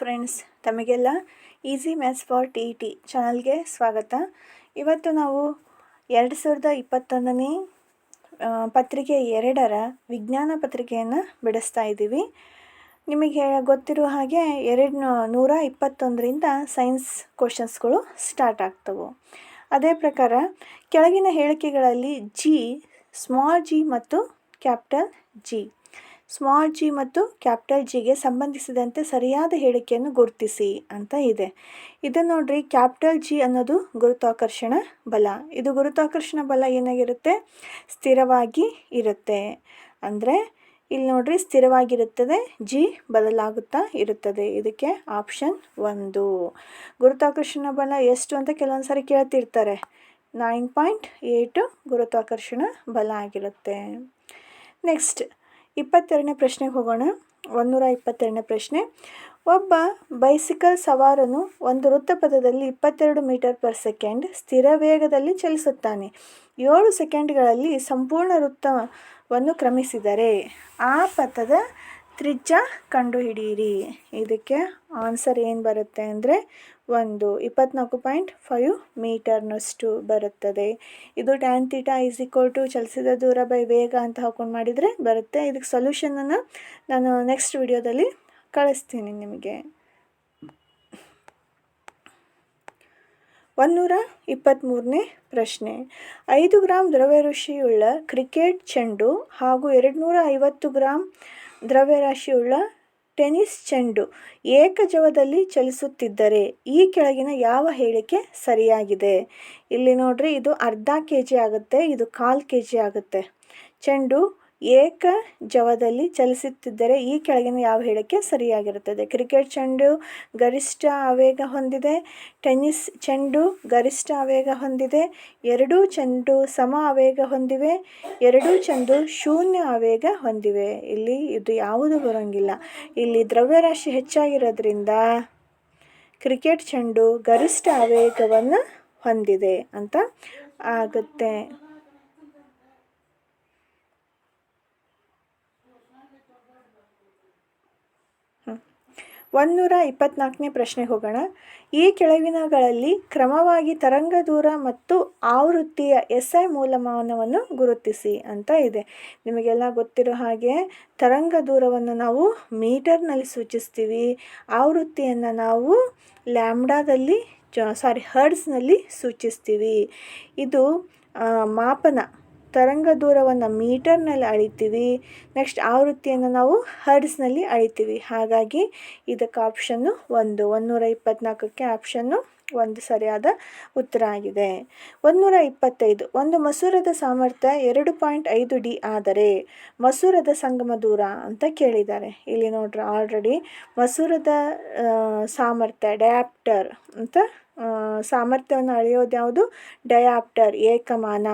Friends ತಮಗೆಲ್ಲ easy maths for T T ಚಾನಲ್ಗೆ ಸ್ವಾಗತ. ಇವತ್ತು ನಾವು ಎರಡು ಸಾವಿರದ ಇಪ್ಪತ್ತೊಂದನೇ ಪತ್ರಿಕೆ ಎರಡರ ವಿಜ್ಞಾನ ಪತ್ರಿಕೆಯನ್ನು ಬಿಡಿಸ್ತಾ ಇದ್ದೀವಿ. ನಿಮಗೆ ಗೊತ್ತಿರುವ ಹಾಗೆ ಎರಡು ನೂರ ಇಪ್ಪತ್ತೊಂದರಿಂದ ಸೈನ್ಸ್ ಕ್ವಶನ್ಸ್ಗಳು ಸ್ಟಾರ್ಟ್ ಆಗ್ತವೆ. ಅದೇ ಪ್ರಕಾರ ಕೆಳಗಿನ ಹೇಳಿಕೆಗಳಲ್ಲಿ ಜಿ ಸ್ಮಾಲ್ ಜಿ ಮತ್ತು ಕ್ಯಾಪಿಟಲ್ ಜಿ ಸ್ಮಾಲ್ ಜಿ ಮತ್ತು ಕ್ಯಾಪಿಟಲ್ ಜಿಗೆ ಸಂಬಂಧಿಸಿದಂತೆ ಸರಿಯಾದ ಹೇಳಿಕೆಯನ್ನು ಗುರುತಿಸಿ ಅಂತ ಇದೆ. ಇದು ನೋಡ್ರಿ ಕ್ಯಾಪಿಟಲ್ ಜಿ ಅನ್ನೋದು ಗುರುತ್ವಾಕರ್ಷಣ ಬಲ. ಇದು ಗುರುತ್ವಾಕರ್ಷಣ ಬಲ ಏನಾಗಿರುತ್ತೆ? ಸ್ಥಿರವಾಗಿ ಇರುತ್ತೆ. ಅಂದರೆ, ಇಲ್ಲಿ ನೋಡ್ರಿ, ಸ್ಥಿರವಾಗಿರುತ್ತದೆ ಜಿ ಬದಲಾಗುತ್ತಾ ಇರುತ್ತದೆ. ಇದಕ್ಕೆ ಆಪ್ಷನ್ ಒಂದು. ಗುರುತ್ವಾಕರ್ಷಣ ಬಲ ಎಷ್ಟು ಅಂತ ಕೆಲವೊಂದು ಸಾರಿ ಕೇಳ್ತಿರ್ತಾರೆ. ನೈನ್ ಪಾಯಿಂಟ್ ಏಯ್ಟು ಗುರುತ್ವಾಕರ್ಷಣ ಬಲ ಆಗಿರುತ್ತೆ. ನೆಕ್ಸ್ಟ್ ಇಪ್ಪತ್ತೆರಡನೇ ಪ್ರಶ್ನೆಗೆ ಹೋಗೋಣ. ಒಂದೂರ ಇಪ್ಪತ್ತೆರಡನೇ ಪ್ರಶ್ನೆ. ಒಬ್ಬ ಬೈಸಿಕಲ್ ಸವಾರನು ಒಂದು ವೃತ್ತಪಥದಲ್ಲಿ ಇಪ್ಪತ್ತೆರಡು ಮೀಟರ್ ಪರ್ ಸೆಕೆಂಡ್ ಸ್ಥಿರ ವೇಗದಲ್ಲಿ ಚಲಿಸುತ್ತಾನೆ. ಏಳು ಸೆಕೆಂಡ್ಗಳಲ್ಲಿ ಸಂಪೂರ್ಣ ವೃತ್ತವನ್ನು ಕ್ರಮಿಸಿದರೆ ಆ ಪಥದ ತ್ರಿಜ್ಯ ಕಂಡುಹಿಡಿಯಿರಿ. ಇದಕ್ಕೆ ಆನ್ಸರ್ ಏನು ಬರುತ್ತೆ ಅಂದರೆ ಒಂದು ಇಪ್ಪತ್ನಾಲ್ಕು ಪಾಯಿಂಟ್ ಫೈವ್ ಮೀಟರ್ನಷ್ಟು ಬರುತ್ತದೆ. ಇದು tan theta is equal to ಚಲಿಸಿದ ದೂರ ಬೈ ವೇಗ ಅಂತ ಹಾಕೊಂಡು ಮಾಡಿದರೆ ಬರುತ್ತೆ. ಇದಕ್ಕೆ ಸೊಲ್ಯೂಷನನ್ನು ನಾನು ನೆಕ್ಸ್ಟ್ ವಿಡಿಯೋದಲ್ಲಿ ಕಳಿಸ್ತೀನಿ ನಿಮಗೆ. ಒಂದೂರ ಇಪ್ಪತ್ತ್ಮೂರನೇ ಪ್ರಶ್ನೆ. ಐದು ಗ್ರಾಂ ದ್ರವ್ಯರಾಶಿಯುಳ್ಳ ಕ್ರಿಕೆಟ್ ಚೆಂಡು ಹಾಗೂ ಎರಡು ನೂರ ಐವತ್ತು ಗ್ರಾಂ ದ್ರವ್ಯರಾಶಿಯುಳ್ಳ ಟೆನ್ನಿಸ್ ಚೆಂಡು ಏಕಜವದಲ್ಲಿ ಚಲಿಸುತ್ತಿದ್ದರೆ ಈ ಕೆಳಗಿನ ಯಾವ ಹೇಳಿಕೆ ಸರಿಯಾಗಿದೆ? ಇಲ್ಲಿ ನೋಡ್ರಿ, ಇದು ಅರ್ಧ ಕೆ ಜಿ ಆಗುತ್ತೆ, ಇದು ಕಾಲು ಕೆ ಜಿ ಆಗುತ್ತೆ. ಚೆಂಡು ಏಕ ಜವದಲ್ಲಿ ಚಲಿಸುತ್ತಿದ್ದರೆ ಈ ಕೆಳಗಿನ ಯಾವ ಹೇಳಿಕೆ ಸರಿಯಾಗಿರುತ್ತದೆ? ಕ್ರಿಕೆಟ್ ಚೆಂಡು ಗರಿಷ್ಠ ಆವೇಗ ಹೊಂದಿದೆ ಟೆನ್ನಿಸ್ ಚೆಂಡು ಗರಿಷ್ಠ ಆವೇಗ ಹೊಂದಿದೆ, ಎರಡೂ ಚೆಂಡು ಸಮ ಆವೇಗ ಹೊಂದಿವೆ, ಎರಡೂ ಚೆಂಡು ಶೂನ್ಯ ಆವೇಗ ಹೊಂದಿವೆ. ಇಲ್ಲಿ ಇದು ಯಾವುದು ಬರೋಂಗಿಲ್ಲ. ಇಲ್ಲಿ ದ್ರವ್ಯರಾಶಿ ಹೆಚ್ಚಾಗಿರೋದ್ರಿಂದ ಕ್ರಿಕೆಟ್ ಚೆಂಡು ಗರಿಷ್ಠ ಆವೇಗವನ್ನು ಹೊಂದಿದೆ ಅಂತ ಆಗುತ್ತೆ. ಒಂದೂರ ಇಪ್ಪತ್ನಾಲ್ಕನೇ ಪ್ರಶ್ನೆ ಹೋಗೋಣ. ಈ ಕೆಳಗಿನಗಳಲ್ಲಿ ಕ್ರಮವಾಗಿ ತರಂಗ ದೂರ ಮತ್ತು ಆವೃತ್ತಿಯ ಎಸ್ ಐ ಮೂಲಮಾನವನ್ನು ಗುರುತಿಸಿ ಅಂತ ಇದೆ. ನಿಮಗೆಲ್ಲ ಗೊತ್ತಿರೋ ಹಾಗೆ ತರಂಗ ದೂರವನ್ನು ನಾವು ಮೀಟರ್ನಲ್ಲಿ ಸೂಚಿಸ್ತೀವಿ. ಆವೃತ್ತಿಯನ್ನು ನಾವು ಲ್ಯಾಮ್ಡಾದಲ್ಲಿ ಜ ಸಾರಿ ಹರ್ಡ್ಸ್ನಲ್ಲಿ ಸೂಚಿಸ್ತೀವಿ. ಇದು ಮಾಪನ. ತರಂಗ ದೂರವನ್ನು ಮೀಟರ್ನಲ್ಲಿ ಅಳಿತೀವಿ. ನೆಕ್ಸ್ಟ್ ಆವೃತ್ತಿಯನ್ನು ನಾವು ಹರ್ಡ್ಸ್ನಲ್ಲಿ ಅಳಿತೀವಿ. ಹಾಗಾಗಿ ಇದಕ್ಕೆ ಆಪ್ಷನ್ನು ಒಂದು ಒಂದೂರ ಇಪ್ಪತ್ನಾಲ್ಕಕ್ಕೆ ಆಪ್ಷನ್ನು ಒಂದು ಸರಿಯಾದ ಉತ್ತರ ಆಗಿದೆ. ಒಂದೂರ ಇಪ್ಪತ್ತೈದು ಒಂದು ಮಸೂರದ ಸಾಮರ್ಥ್ಯ ಎರಡು ಪಾಯಿಂಟ್ ಐದು ಡಿ ಆದರೆ ಮಸೂರದ ಸಂಗಮ ದೂರ ಅಂತ ಕೇಳಿದ್ದಾರೆ. ಇಲ್ಲಿ ನೋಡ್ರಿ ಆಲ್ರೆಡಿ ಮಸೂರದ ಸಾಮರ್ಥ್ಯ ಡಯಾಪ್ಟರ್ ಅಂತ ಸಾಮರ್ಥ್ಯವನ್ನು ಅಳೆಯೋದು ಯಾವುದು ಡಯಾಪ್ಟರ್ ಏಕಮಾನ.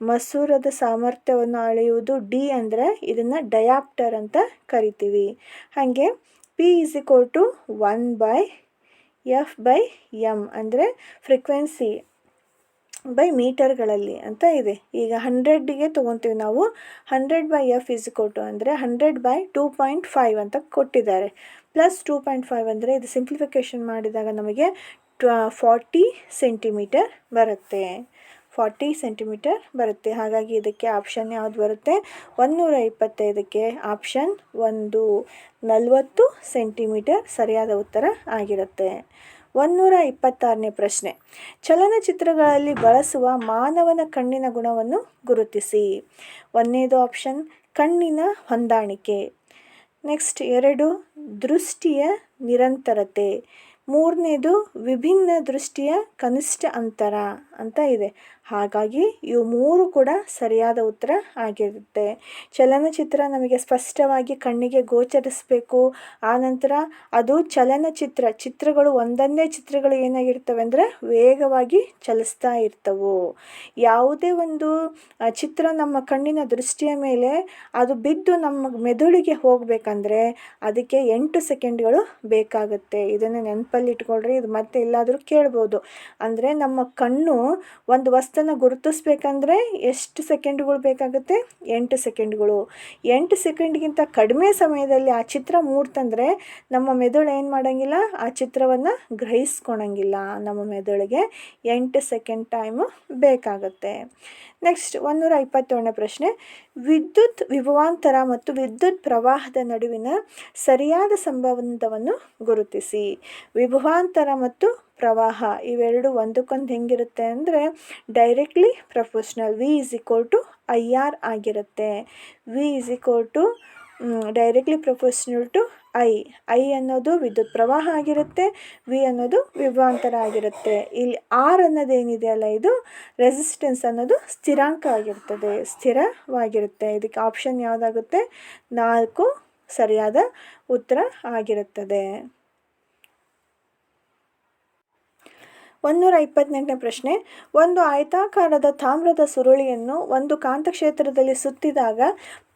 ಮಸೂರದ ಸಾಮರ್ಥ್ಯವನ್ನು ಅಳೆಯುವುದು ಡಿ ಅಂದರೆ ಇದನ್ನು ಡಯಾಪ್ಟರ್ ಅಂತ ಕರಿತೀವಿ. ಹಾಗೆ P is equal to one by F by M ಅಂದರೆ ಫ್ರಿಕ್ವೆನ್ಸಿ ಬೈ ಮೀಟರ್ಗಳಲ್ಲಿ ಅಂತ ಇದೆ. ಈಗ ಹಂಡ್ರೆಡ್ಗೆ ತೊಗೊತೀವಿ ನಾವು. ಹಂಡ್ರೆಡ್ ಬೈ ಎಫ್ ಇಸ್ ಕೊಟ್ಟು ಅಂದರೆ hundred by two point five ಅಂತ ಕೊಟ್ಟಿದ್ದಾರೆ. ಪ್ಲಸ್ ಟೂ ಪಾಯಿಂಟ್ ಫೈವ್ ಅಂದರೆ ಇದು ಸಿಂಪ್ಲಿಫಿಕೇಶನ್ ಮಾಡಿದಾಗ ನಮಗೆ ಟ್ವ ಫಾರ್ಟಿ ಸೆಂಟಿಮೀಟರ್ ಬರುತ್ತೆ. ಫಾರ್ಟಿ ಸೆಂಟಿಮೀಟರ್ ಬರುತ್ತೆ. ಹಾಗಾಗಿ ಇದಕ್ಕೆ ಆಪ್ಷನ್ ಯಾವುದು ಬರುತ್ತೆ? ಒಂದುನೂರ ಇಪ್ಪತ್ತೈದಕ್ಕೆ ಆಪ್ಷನ್ ಒಂದು ನಲವತ್ತು ಸೆಂಟಿಮೀಟರ್ ಸರಿಯಾದ ಉತ್ತರ ಆಗಿರುತ್ತೆ. ಒಂದೂರ ಇಪ್ಪತ್ತಾರನೇ ಪ್ರಶ್ನೆ. ಚಲನಚಿತ್ರಗಳಲ್ಲಿ ಬಳಸುವ ಮಾನವನ ಕಣ್ಣಿನ ಗುಣವನ್ನು ಗುರುತಿಸಿ. ಒಂದನೇದು ಆಪ್ಷನ್, ಕಣ್ಣಿನ ಹೊಂದಾಣಿಕೆ. ನೆಕ್ಸ್ಟ್ ಎರಡು, ದೃಷ್ಟಿಯ ನಿರಂತರತೆ. ಮೂರನೇದು, ವಿಭಿನ್ನ ದೃಷ್ಟಿಯ ಕನಿಷ್ಠ ಅಂತರ ಅಂತ ಇದೆ. ಹಾಗಾಗಿ ಇವು ಮೂರು ಕೂಡ ಸರಿಯಾದ ಉತ್ತರ ಆಗಿರುತ್ತೆ. ಚಲನಚಿತ್ರ ನಮಗೆ ಸ್ಪಷ್ಟವಾಗಿ ಕಣ್ಣಿಗೆ ಗೋಚರಿಸಬೇಕು. ಆನಂತರ ಅದು ಚಲನಚಿತ್ರ, ಚಿತ್ರಗಳು ಒಂದೊಂದೇ ಚಿತ್ರಗಳು ಏನಾಗಿರ್ತವೆ ಅಂದರೆ ವೇಗವಾಗಿ ಚಲಿಸ್ತಾ ಇರ್ತವು. ಯಾವುದೇ ಒಂದು ಚಿತ್ರ ನಮ್ಮ ಕಣ್ಣಿನ ದೃಷ್ಟಿಯ ಮೇಲೆ ಅದು ಬಿದ್ದು ನಮ್ಮ ಮೆದುಳಿಗೆ ಹೋಗಬೇಕಂದ್ರೆ ಅದಕ್ಕೆ ಎಂಟು ಸೆಕೆಂಡ್ಗಳು ಬೇಕಾಗುತ್ತೆ. ಇದನ್ನು ನೆನಪಲ್ಲಿ ಇಟ್ಕೊಳ್ರಿ, ಇದು ಮತ್ತೆ ಎಲ್ಲಾದರೂ ಕೇಳ್ಬೋದು. ಅಂದರೆ ನಮ್ಮ ಕಣ್ಣು ಒಂದು ವಸ್ತುನ ಗುರುತಿಸ್ಬೇಕಂದ್ರೆ ಎಷ್ಟು ಸೆಕೆಂಡ್ಗಳು ಬೇಕಾಗುತ್ತೆ? ಎಂಟು ಸೆಕೆಂಡ್ಗಳು. ಎಂಟು ಸೆಕೆಂಡ್ಗಿಂತ ಕಡಿಮೆ ಸಮಯದಲ್ಲಿ ಆ ಚಿತ್ರ ಮೂಡ್ತಂದರೆ ನಮ್ಮ ಮೆದುಳು ಏನು ಮಾಡೋಂಗಿಲ್ಲ? ಆ ಚಿತ್ರವನ್ನು ಗ್ರಹಿಸ್ಕೊಳಂಗಿಲ್ಲ ನಮ್ಮ ಮೆದುಳಿಗೆ. ಎಂಟು ಸೆಕೆಂಡ್ ಟೈಮು ಬೇಕಾಗುತ್ತೆ. ನೆಕ್ಸ್ಟ್ ಒಂದೂರ ಇಪ್ಪತ್ತೇಳನೇ ಪ್ರಶ್ನೆ. ವಿದ್ಯುತ್ ವಿಭವಾಂತರ ಮತ್ತು ವಿದ್ಯುತ್ ಪ್ರವಾಹದ ನಡುವಿನ ಸರಿಯಾದ ಸಂಬಂಧವನ್ನು ಗುರುತಿಸಿ. ವಿಭವಾಂತರ ಮತ್ತು ಪ್ರವಾಹ ಇವೆರಡು ಒಂದಕ್ಕೊಂದು ಹೆಂಗಿರುತ್ತೆ ಅಂದರೆ directly proportional V is equal to I R ಆಗಿರುತ್ತೆ. V is equal to directly proportional to I I ಅನ್ನೋದು ವಿದ್ಯುತ್ ಪ್ರವಾಹ ಆಗಿರುತ್ತೆ. ವಿ ಅನ್ನೋದು ವಿಭಾಂತರ ಆಗಿರುತ್ತೆ. ಇಲ್ಲಿ ಆರ್ ಅನ್ನೋದೇನಿದೆ ಅಲ್ಲ ಇದು? ರೆಸಿಸ್ಟೆನ್ಸ್ ಅನ್ನೋದು ಸ್ಥಿರಾಂಕ ಆಗಿರ್ತದೆ. ಸ್ಥಿರವಾಗಿರುತ್ತೆ. ಇದಕ್ಕೆ ಆಪ್ಷನ್ ಯಾವುದಾಗುತ್ತೆ? ನಾಲ್ಕು ಸರಿಯಾದ ಉತ್ತರ ಆಗಿರುತ್ತದೆ. ಒಂದೂರ ಇಪ್ಪತ್ತೆಂಟನೇ ಪ್ರಶ್ನೆ, ಒಂದು ಆಯತಾಕಾರದ ತಾಮ್ರದ ಸುರುಳಿಯನ್ನು ಒಂದು ಕಾಂತಕ್ಷೇತ್ರದಲ್ಲಿ ಸುತ್ತಿದಾಗ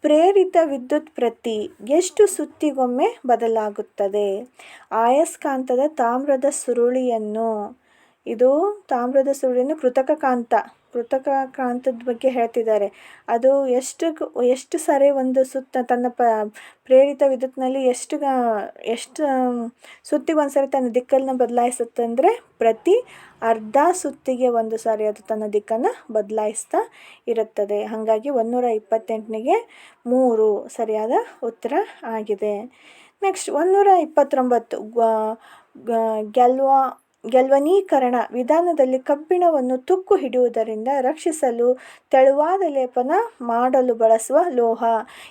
ಪ್ರೇರಿತ ವಿದ್ಯುತ್ ಪ್ರತಿ ಎಷ್ಟು ಸುತ್ತಿಗೊಮ್ಮೆ ಬದಲಾಗುತ್ತದೆ? ಆಯಸ್ಕಾಂತದ ತಾಮ್ರದ ಸುರುಳಿಯನ್ನು. ಇದು ತಾಮ್ರದ ಸುರುಳಿಯನ್ನು ಕೃತಕ ಕಾಂತ. ಕೃತಕ ಕಾಂತದ ಬಗ್ಗೆ ಹೇಳ್ತಿದ್ದಾರೆ. ಅದು ಎಷ್ಟು ಎಷ್ಟು ಸಾರಿ ಒಂದು ಸುತ್ತ ತನ್ನ ಪ, ಪ್ರೇರಿತ ವಿದ್ಯುತ್ನಲ್ಲಿ ಎಷ್ಟು ಎಷ್ಟು ಸುತ್ತಿಗೆ ಒಂದು ಸಾರಿ ತನ್ನ ದಿಕ್ಕನ್ನು ಬದಲಾಯಿಸುತ್ತಂದರೆ ಪ್ರತಿ ಅರ್ಧ ಸುತ್ತಿಗೆ ಒಂದು ಸಾರಿ ಅದು ತನ್ನ ದಿಕ್ಕನ್ನು ಬದಲಾಯಿಸ್ತಾ ಇರುತ್ತದೆ. ಹಾಗಾಗಿ ಒಂದೂರ ಇಪ್ಪತ್ತೆಂಟನಿಗೆ ಮೂರು ಸರಿಯಾದ ಉತ್ತರ ಆಗಿದೆ. ನೆಕ್ಸ್ಟ್ ಒಂದೂರ ಇಪ್ಪತ್ತೊಂಬತ್ತು ಗೆಲ್ವಾ ಗೆಲ್ವನೀಕರಣ ವಿಧಾನದಲ್ಲಿ ಕಬ್ಬಿಣವನ್ನು ತುಕ್ಕು ಹಿಡಿಯುವುದರಿಂದ ರಕ್ಷಿಸಲು ತೆಳುವಾದ ಲೇಪನ ಮಾಡಲು ಬಳಸುವ ಲೋಹ.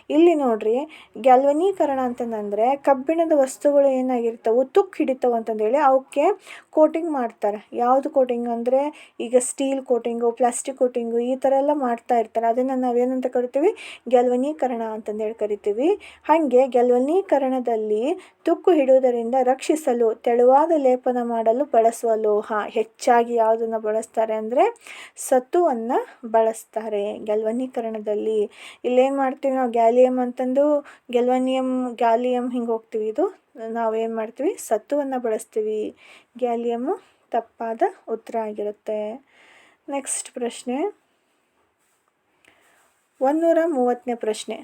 ಇಲ್ಲಿ ನೋಡ್ರಿ, ಗೆಲ್ವನೀಕರಣ ಅಂತಂದರೆ ಕಬ್ಬಿಣದ ವಸ್ತುಗಳು ಏನಾಗಿರ್ತವೆ, ತುಕ್ಕು ಹಿಡಿತವು ಅಂತಂದೇಳಿ ಅವಕ್ಕೆ ಕೋಟಿಂಗ್ ಮಾಡ್ತಾರೆ. ಯಾವುದು ಕೋಟಿಂಗ್ ಅಂದರೆ, ಈಗ ಸ್ಟೀಲ್ ಕೋಟಿಂಗು, ಪ್ಲಾಸ್ಟಿಕ್ ಕೋಟಿಂಗು ಈ ಥರ ಎಲ್ಲ ಮಾಡ್ತಾ ಇರ್ತಾರೆ. ಅದನ್ನು ನಾವೇನಂತ ಕರಿತೀವಿ, ಗೆಲ್ವನೀಕರಣ ಅಂತಂದೇಳಿ ಕರಿತೀವಿ. ಹಾಗೆ ಗೆಲ್ವನೀಕರಣದಲ್ಲಿ ತುಕ್ಕು ಹಿಡಿಯುವುದರಿಂದ ರಕ್ಷಿಸಲು, ತೆಳುವಾದ ಲೇಪನ ಮಾಡಲು ಬಳಸುವ ಲೋಹ ಹೆಚ್ಚಾಗಿ ಯಾವುದನ್ನು ಬಳಸ್ತಾರೆ ಅಂದರೆ ಸತುವನ್ನು ಬಳಸ್ತಾರೆ. ಗೆಲ್ವನೀಕರಣದಲ್ಲಿ ಇಲ್ಲೇನು ಮಾಡ್ತೀವಿ ನಾವು ಗ್ಯಾಲಿಯಮ್ ಅಂತಂದು ಗೆಲ್ವನಿಯಂ ಗ್ಯಾಲಿಯಮ್ ಹಿಂಗೆ ಹೋಗ್ತೀವಿ ಇದು, ನಾವೇನು ಮಾಡ್ತೀವಿ ಸತ್ತುವನ್ನು ಬಳಸ್ತೀವಿ. ಗ್ಯಾಲಿಯಮ್ಮು ತಪ್ಪಾದ ಉತ್ತರ ಆಗಿರುತ್ತೆ. ನೆಕ್ಸ್ಟ್ ಪ್ರಶ್ನೆ. ಒಂದೂರ ಮೂವತ್ತನೇ ಪ್ರಶ್ನೆ.